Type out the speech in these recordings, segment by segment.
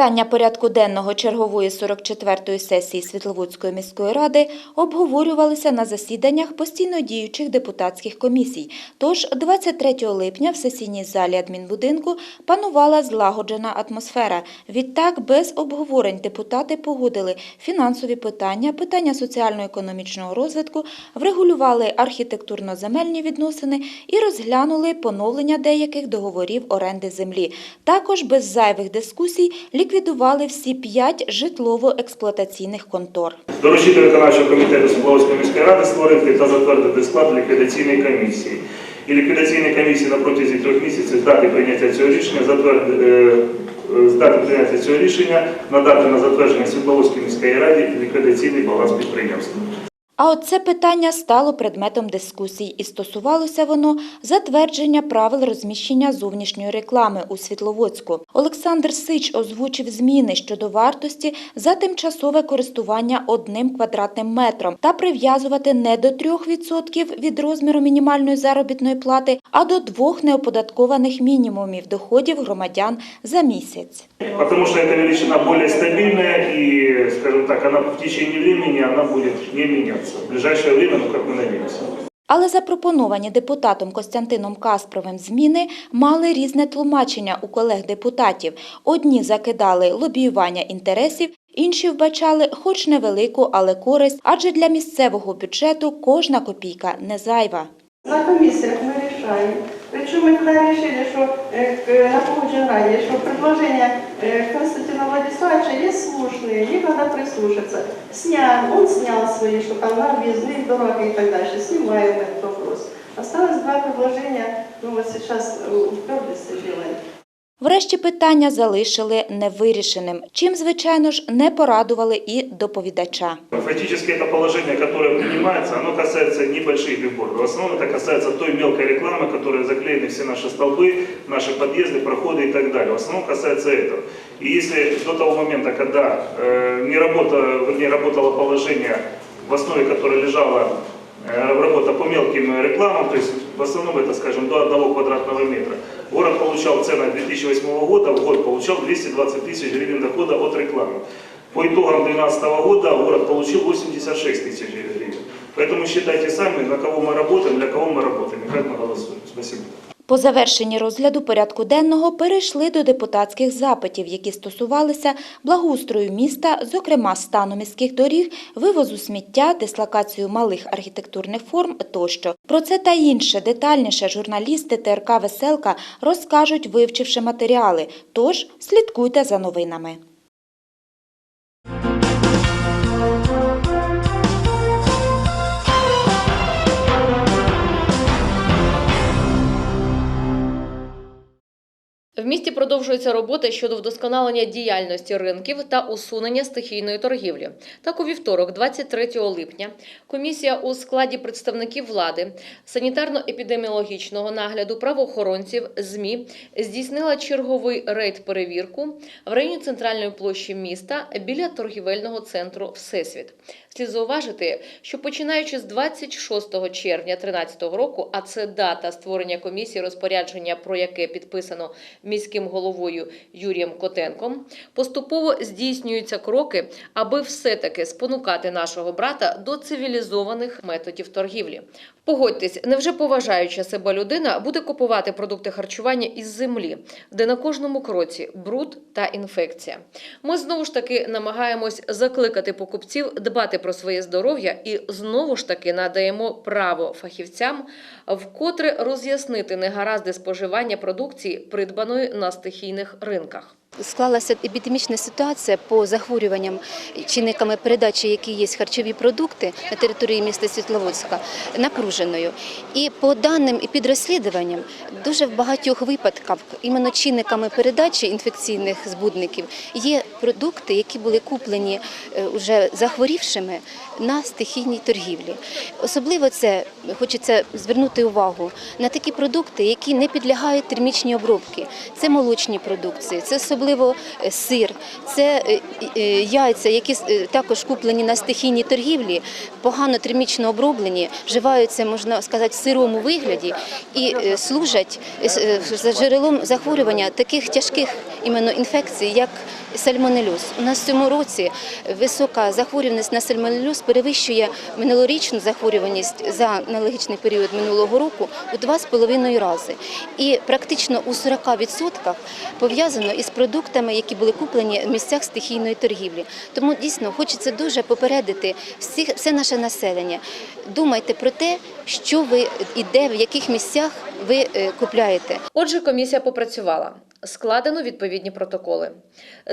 Питання порядку денного чергової 44-ї сесії Світловодської міської ради обговорювалися на засіданнях постійно діючих депутатських комісій. Тож 23 липня в сесійній залі адмінбудинку панувала злагоджена атмосфера. Відтак, без обговорень депутати погодили фінансові питання, питання соціально-економічного розвитку, врегулювали архітектурно-земельні відносини і розглянули поновлення деяких договорів оренди землі. Також без зайвих дискусій ліквідували всі п'ять житлово-експлуатаційних контор. Доручити виконавчого комітету Світловодської міської ради створити та затвердити склад ліквідаційної комісії. І ліквідаційній комісії на протязі трьох місяців здати прийняття цього рішення, затвердити, е, е, здати прийняття цього рішення, надати на затвердження Світловодської міської раді ліквідаційний баланс підприємства. А от це питання стало предметом дискусій і стосувалося воно затвердження правил розміщення зовнішньої реклами у Світловодську. Олександр Сич озвучив зміни щодо вартості за тимчасове користування одним квадратним метром та прив'язувати не до 3% від розміру мінімальної заробітної плати, а до двох неоподаткованих мінімумів доходів громадян за місяць. Потому что эта величина более стабильная и, скажем так, она в течение времени она будет не меняться. В ближайшее время, ну как мы надеемся. Але запропоновані депутатом Костянтином Каспровим зміни мали різне тлумачення у колег-депутатів. Одні закидали лобіювання інтересів, інші вбачали хоч невелику, але користь, адже для місцевого бюджету кожна копійка не зайва. На комісіях ми рішаємо. Причому ми вирішили, що е, к- на погодженні, що предложение е, Константина Владиславовича є слушные, їх треба прислушатися. Снял, он снял свои, что там на въездные дороги и так дальше. Снимаем этот вопрос. Осталось два предложения, ну вот сейчас э, уперлись и делаем. Врешті питання залишили невирішеним, чим, звичайно ж, не порадували і доповідача. Фактически это положение, которое принимается, оно касается небольших билбордов. В основном это касается той мелкой рекламы, которой заклеены все наши столбы, наши подъезды, проходы и так далее. В основном касается этого. И если до того момента, когда э, не, работа, вернее, работало положение, в основе которое лежала э, работа по мелким рекламам, то есть в основном это, скажем, до одного квадратного метра, город получал цены 2008 года, в год получал 220 тысяч гривен дохода от рекламы. По итогам 2012 года город получил 86 тысяч гривен. Поэтому считайте сами, на кого мы работаем, для кого мы работаем и как мы голосуем. Спасибо. По завершенні розгляду порядку денного перейшли до депутатських запитів, які стосувалися благоустрою міста, зокрема стану міських доріг, вивозу сміття, дислокацію малих архітектурних форм тощо. Про це та інше детальніше журналісти ТРК Веселка розкажуть, вивчивши матеріали. Тож слідкуйте за новинами. Місті продовжується робота щодо вдосконалення діяльності ринків та усунення стихійної торгівлі. Так, у вівторок, 23 липня, комісія у складі представників влади, санітарно-епідеміологічного нагляду, правоохоронців, ЗМІ здійснила черговий рейд перевірку в районі центральної площі міста біля торгівельного центру Всесвіт. Слід зауважити, що починаючи з 26 червня 2013 року, а це дата створення комісії розпорядження, про яке підписано міським головою Юрієм Котенком, поступово здійснюються кроки, аби все-таки спонукати нашого брата до цивілізованих методів торгівлі. Погодьтесь, невже поважаюча себе людина буде купувати продукти харчування із землі, де на кожному кроці бруд та інфекція. Ми знову ж таки намагаємось закликати покупців дбати про своє здоров'я і знову ж таки надаємо право фахівцям вкотре роз'яснити негаразди споживання продукції, придбаної на стихійних ринках. Склалася епідемічна ситуація по захворюванням чинниками передачі, які є харчові продукти на території міста Світловодська, напруженою. І по даним і під розслідуванням, дуже в багатьох випадках іменно чинниками передачі інфекційних збудників є продукти, які були куплені е, уже захворівшими на стихійній торгівлі. Особливо це хочеться звернути увагу на такі продукти, які не підлягають термічній обробці. Це молочні продукції, це особливо е, сир, це е, е, яйця, які також куплені на стихійній торгівлі, погано термічно оброблені, вживаються, можна сказати, в сирому вигляді і служать за джерелом захворювання таких тяжких іменно інфекцій, як сальмонельоз. У нас в цьому році висока захворюваність на сальмонельоз перевищує минулорічну захворюваність за аналогічний період минулого року у 2,5 рази. І практично у 40% пов'язано із продуктами, які були куплені в місцях стихійної торгівлі. Тому дійсно хочеться дуже попередити всіх, все наше населення. Думайте про те, що ви і де, в яких місцях ви е, купляєте. Отже, комісія попрацювала. Складено відповідні протоколи.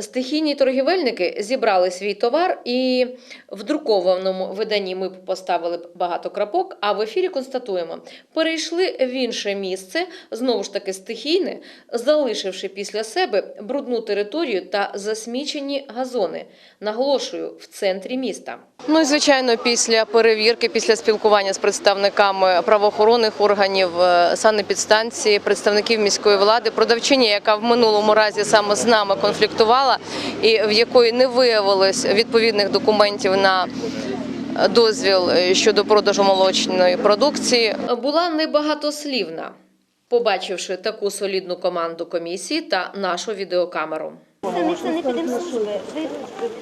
Стихійні торгівельники зібрали свій товар, і в друкованому виданні ми поставили багато крапок, а в ефірі констатуємо, перейшли в інше місце, знову ж таки стихійне, залишивши після себе брудну територію та засмічені газони. Наголошую, в центрі міста. Ну і звичайно, після перевірки, після спілкування з представниками правоохоронних органів, е, санепідстанції, представників міської влади, продавчиня, яка в минулому разі саме з нами конфліктувала, і в якої не виявилось відповідних документів на дозвіл е, щодо продажу молочної продукції, була небагатослівна, побачивши таку солідну команду комісії та нашу відеокамеру. Це не це не. Ви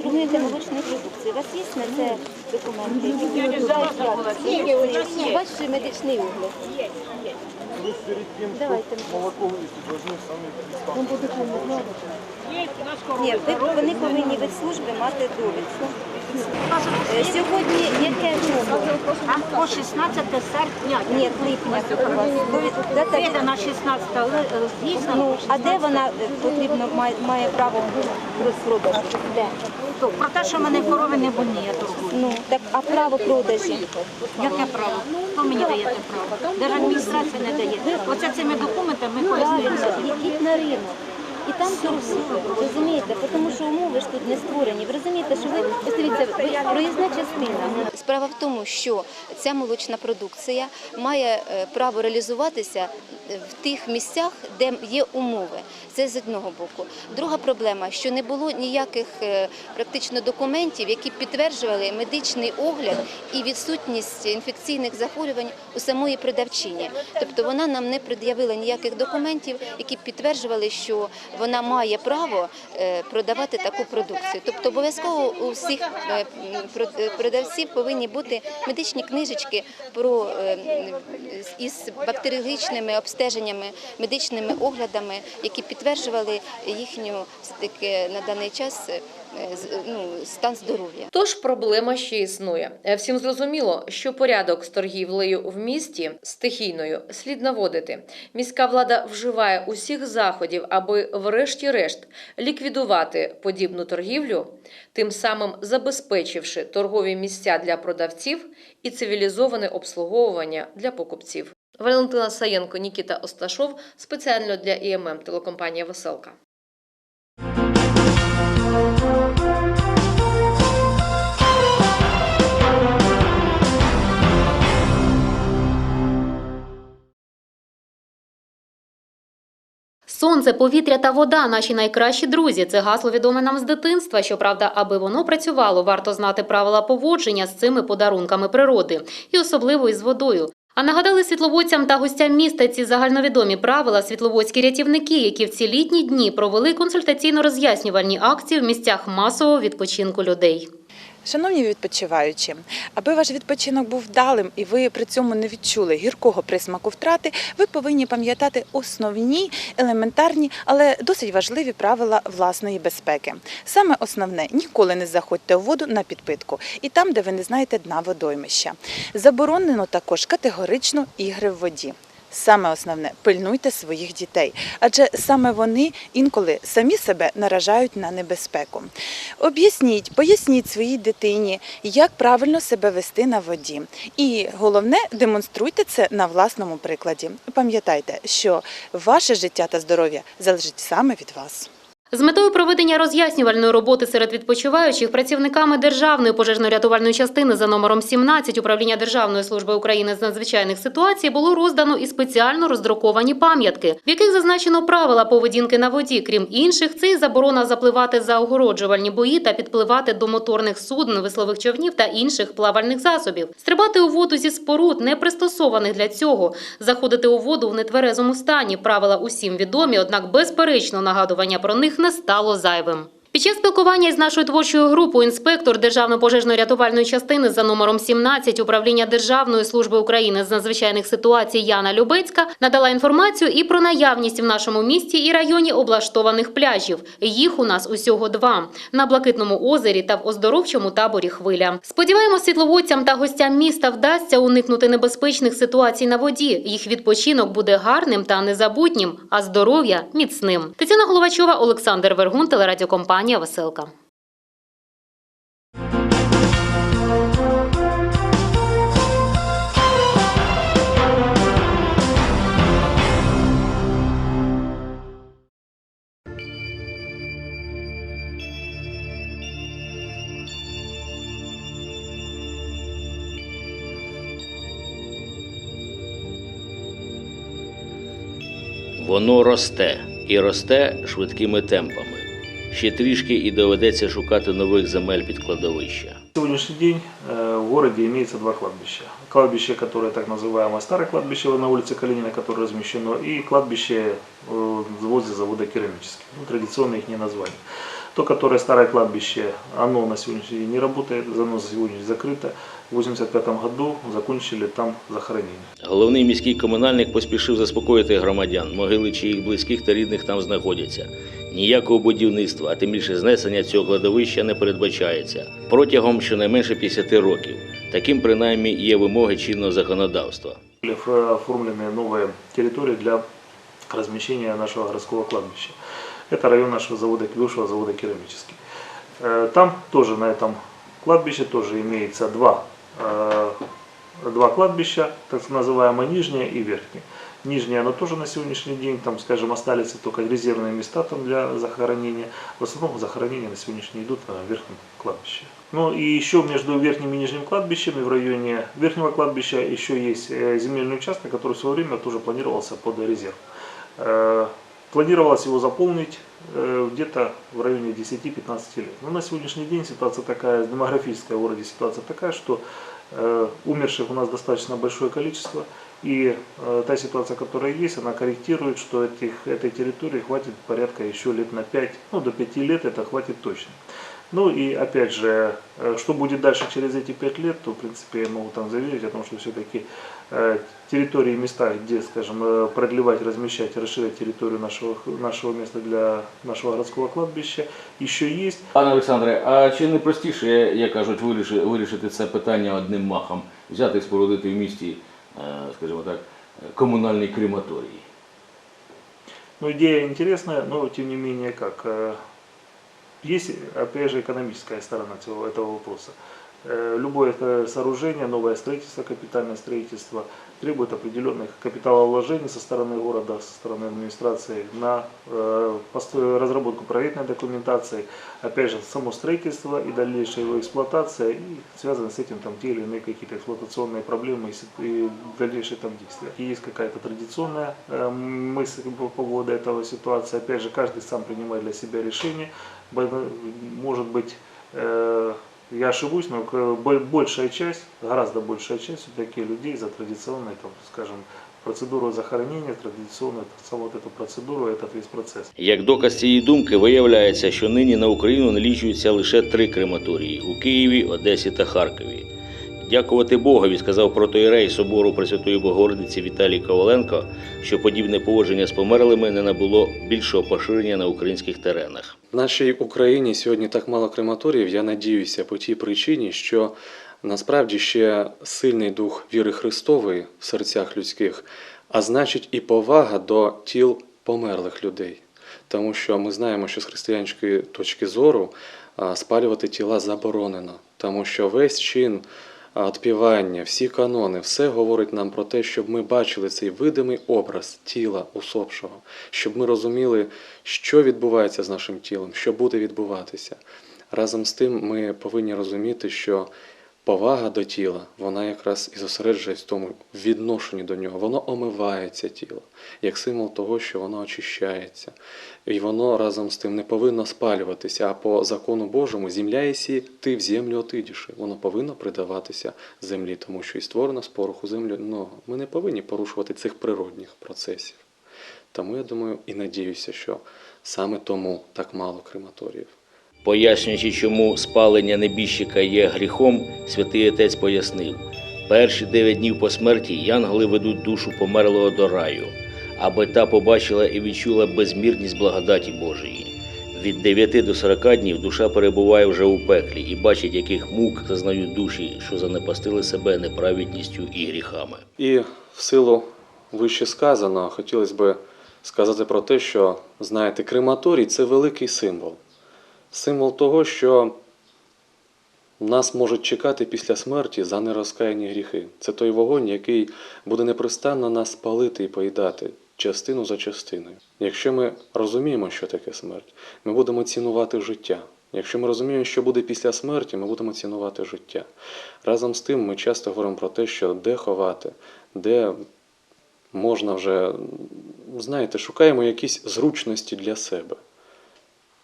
торгуєте молочною продукцією. У вас є на це документи, які підтверджують якість? Бачите медичний огляд. Давайте. Ні, вони повинні від служби мати довідку. Е, Сьогодні яке число? По 16 серпня Ні, липня дата від- на 16 але е, дійсно Ну, а де вона е, потрібно має, має право розпродажу? Де? то, про те, що в мене корови не больні, я торгую. Ну, так, а право продажі? Яке право? Хто мені дає те право? Держадміністрація не дає. Оце цими документами ми. Правильно, ідіть на ринок. І там торгуйте, розумієте, тому що умови ж тут не створені. Ви розумієте, що ви дивіться, проїзна частина. Справа в тому, що ця молочна продукція має е, право реалізуватися в тих місцях, де є умови. Це з одного боку. Друга проблема, що не було ніяких е, практично документів, які підтверджували медичний огляд і відсутність інфекційних захворювань у самої продавчині. Тобто вона нам не пред'явила ніяких документів, які підтверджували, що вона має право е, продавати таку продукцію. Тобто обов'язково у всіх е, продавців повинні бути медичні книжечки про із бактеріологічними обстеженнями, медичними оглядами, які підтверджували їхню все-таки на даний час е, ну, стан здоров'я. Тож проблема ще існує. Е, Всім зрозуміло, що порядок з торгівлею в місті стихійною слід наводити. Міська влада вживає усіх заходів, аби, врешті-решт, ліквідувати подібну торгівлю, тим самим забезпечивши торгові місця для продавців і цивілізоване обслуговування для покупців. Валентина Саєнко, Нікіта Осташов спеціально для ІММ телекомпанія Веселка. Сонце, повітря та вода наші найкращі друзі. Це гасло відоме нам з дитинства. Щоправда, аби воно працювало, варто знати правила поводження з цими подарунками природи, і особливо із водою. А нагадали світловодцям та гостям міста ці загальновідомі правила світловодські рятівники, які в ці літні дні провели консультаційно-роз'яснювальні акції в місцях масового відпочинку людей. Шановні відпочиваючі, аби ваш відпочинок був вдалим і ви при цьому не відчули гіркого присмаку втрати, ви повинні пам'ятати основні, елементарні, але досить важливі правила власної безпеки. Саме основне ніколи не заходьте у воду на підпитку і там, де ви не знаєте дна водоймища. Заборонено також категорично ігри в воді. Саме основне пильнуйте своїх дітей, адже саме вони інколи самі себе наражають на небезпеку. Об'ясніть, поясніть своїй дитині, як правильно себе вести на воді. І головне, демонструйте це на власному прикладі. Пам'ятайте, що ваше життя та здоров'я залежить саме від вас. З метою проведення роз'яснювальної роботи серед відпочиваючих працівниками Державної пожежно-рятувальної частини за номером 17 Управління Державної служби України з надзвичайних ситуацій було роздано і спеціально роздруковані пам'ятки, в яких зазначено правила поведінки на воді. Крім інших, це і заборона запливати за огороджувальні бої та підпливати до моторних суден, веслових човнів та інших плавальних засобів, стрибати у воду зі споруд, не пристосованих для цього, заходити у воду в нетверезому стані. Правила усім відомі, однак безперечно нагадування про них не стало зайвим. Під час спілкування із нашою творчою групою інспектор Державної пожежно-рятувальної частини за номером 17 управління Державної служби України з надзвичайних ситуацій Яна Любецька надала інформацію і про наявність в нашому місті і районі облаштованих пляжів. Їх у нас усього два на Блакитному озері та в оздоровчому таборі Хвиля. Сподіваємось, світловодцям та гостям міста вдасться уникнути небезпечних ситуацій на воді. Їх відпочинок буде гарним та незабутнім, а здоров'я міцним. Тетяна Головачова, Олександр Вергун, телерадіокомпанія Веселка. Воно росте і росте швидкими темпами. Ще трішки і доведеться шукати нових земель під кладовища. На сегодняшний день э, в городе имеется два кладбища. Кладбище, которое так называемое старое кладбище на улице Калинина, которое размещено, и кладбище э, возле завода керамический. Ну, традиционное их название. То, которое старое кладбище, оно на сегодняшний день не работает, оно сегодня закрыто. В 1985 году закончили там захоронение. Головний міський комунальник поспішив заспокоїти громадян, могили чиїх близьких та рідних там знаходяться. Ніякого будівництва, а тим більше знесення цього кладовища не передбачається протягом щонайменше 50 років. Таким принаймні є вимоги чинного законодавства. Были ф- оформлены новые территории для размещения нашего городского кладбища. Это район нашего завода, бывшего завода керамический. Э, Там тоже на этом кладбище тоже имеется два, э, два кладбища, так называемое нижнее и верхнее. Нижнее оно тоже на сегодняшний день, там, скажем, остались только резервные места там для захоронения. В основном захоронения на сегодняшний идут на верхнем кладбище. Ну и еще между верхним и нижним кладбищами в районе верхнего кладбища еще есть э, земельный участок, который в свое время тоже планировался под резерв. Планировалось его заполнить э, где-то в районе 10-15 лет. Но на сегодняшний день ситуация такая, демографическая в городе ситуация такая, что э, умерших у нас достаточно большое количество. И э, та ситуация, которая есть, она корректирует, что этих, этой территории хватит порядка еще лет на 5, ну до 5 лет это хватит точно. Ну и опять же, что будет дальше через эти 5 лет, то в принципе я могу там заверить о том, что все-таки территории, места, где, скажем, э, продлевать, размещать, расширять территорию нашего, нашего места для нашего городского кладбища еще есть. Пане Олександре, а чи не простіше, як кажуть, вирішити, вирішити це питання одним махом, взяти і спорудити в місті, е, скажімо так, комунальний крематорій? Ну, идея интересная, но тем не менее как. э, Есть, опять же, экономическая сторона этого, этого вопроса. Э, Любое сооружение, новое строительство, капитальное строительство требует определенных капиталовложений со стороны города, со стороны администрации на э, разработку проектной документации, опять же, само строительство и дальнейшая его эксплуатация, и связаны с этим там те или иные какие-то эксплуатационные проблемы и дальнейшие там действия. И есть какая-то традиционная э, мысль по поводу этого ситуации, опять же, каждый сам принимает для себя решение, может быть, я ошибусь, но большая часть, гораздо большая часть все-таки людей за традиционной, там, скажем, процедуру захоронення традиційно вот эту процедуру, цей весь процес. Як доказ цієї думки виявляється, що нині на Україну налічується лише три крематорії у Києві, Одесі та Харкові. Дякувати Богові, сказав протоїрей собору Пресвятої Богородиці Віталій Коваленко, що подібне поводження з померлими не набуло більшого поширення на українських теренах. В нашій Україні сьогодні так мало крематоріїв, я надіюся, по тій причині, що насправді ще сильний дух віри Христової в серцях людських, а значить і повага до тіл померлих людей. Тому що ми знаємо, що з християнської точки зору спалювати тіла заборонено, тому що весь чин а, отпівання, всі канони, все говорить нам про те, щоб ми бачили цей видимий образ тіла усопшого, щоб ми розуміли, що відбувається з нашим тілом, що буде відбуватися. Разом з тим, ми повинні розуміти, що повага до тіла, вона якраз і зосереджується в тому відношенні до нього. Воно омивається тіло, як символ того, що воно очищається. І воно разом з тим не повинно спалюватися, а по закону Божому земля єсі, ти в землю отидіш. Воно повинно придаватися землі, тому що і створено з пороху землю. Но ми не повинні порушувати цих природних процесів. Тому я думаю і надіюся, що саме тому так мало крематоріїв. Пояснюючи, чому спалення небіжчика є гріхом, святий отець пояснив: перші дев'ять днів по смерті янголи ведуть душу померлого до раю, аби та побачила і відчула безмірність благодаті Божої. Від 9 до 40 днів душа перебуває вже у пеклі і бачить, яких мук зазнають душі, що занепастили себе неправедністю і гріхами. І в силу вище сказаного хотілося б сказати про те, що, знаєте, крематорій це великий символ. Символ того, що нас можуть чекати після смерті за нерозкаяні гріхи. Це той вогонь, який буде непрестанно нас палити і поїдати частину за частиною. Якщо ми розуміємо, що таке смерть, ми будемо цінувати життя. Якщо ми розуміємо, що буде після смерті, ми будемо цінувати життя. Разом з тим, ми часто говоримо про те, що де ховати, де можна вже, знаєте, шукаємо якісь зручності для себе.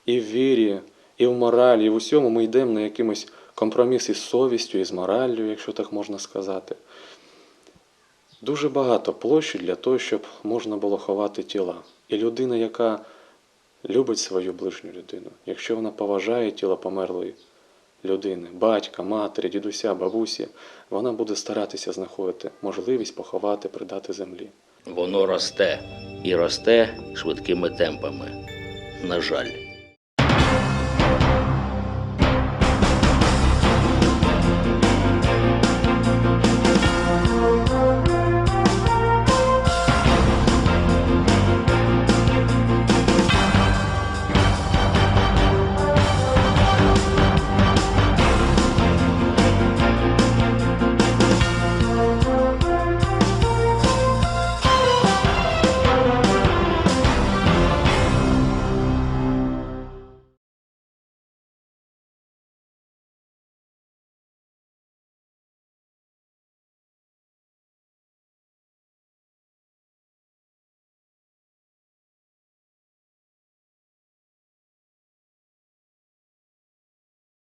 І в вірі, і в моралі, і в усьому ми йдемо на якимось компроміс із совістю, і з мораллю, якщо так можна сказати. Дуже багато площі для того, щоб можна було ховати тіла. І людина, яка любить свою ближню людину, якщо вона поважає тіло померлої людини, батька, матері, дідуся, бабусі, вона буде старатися знаходити можливість поховати, придати землі. Воно росте і росте швидкими темпами. На жаль.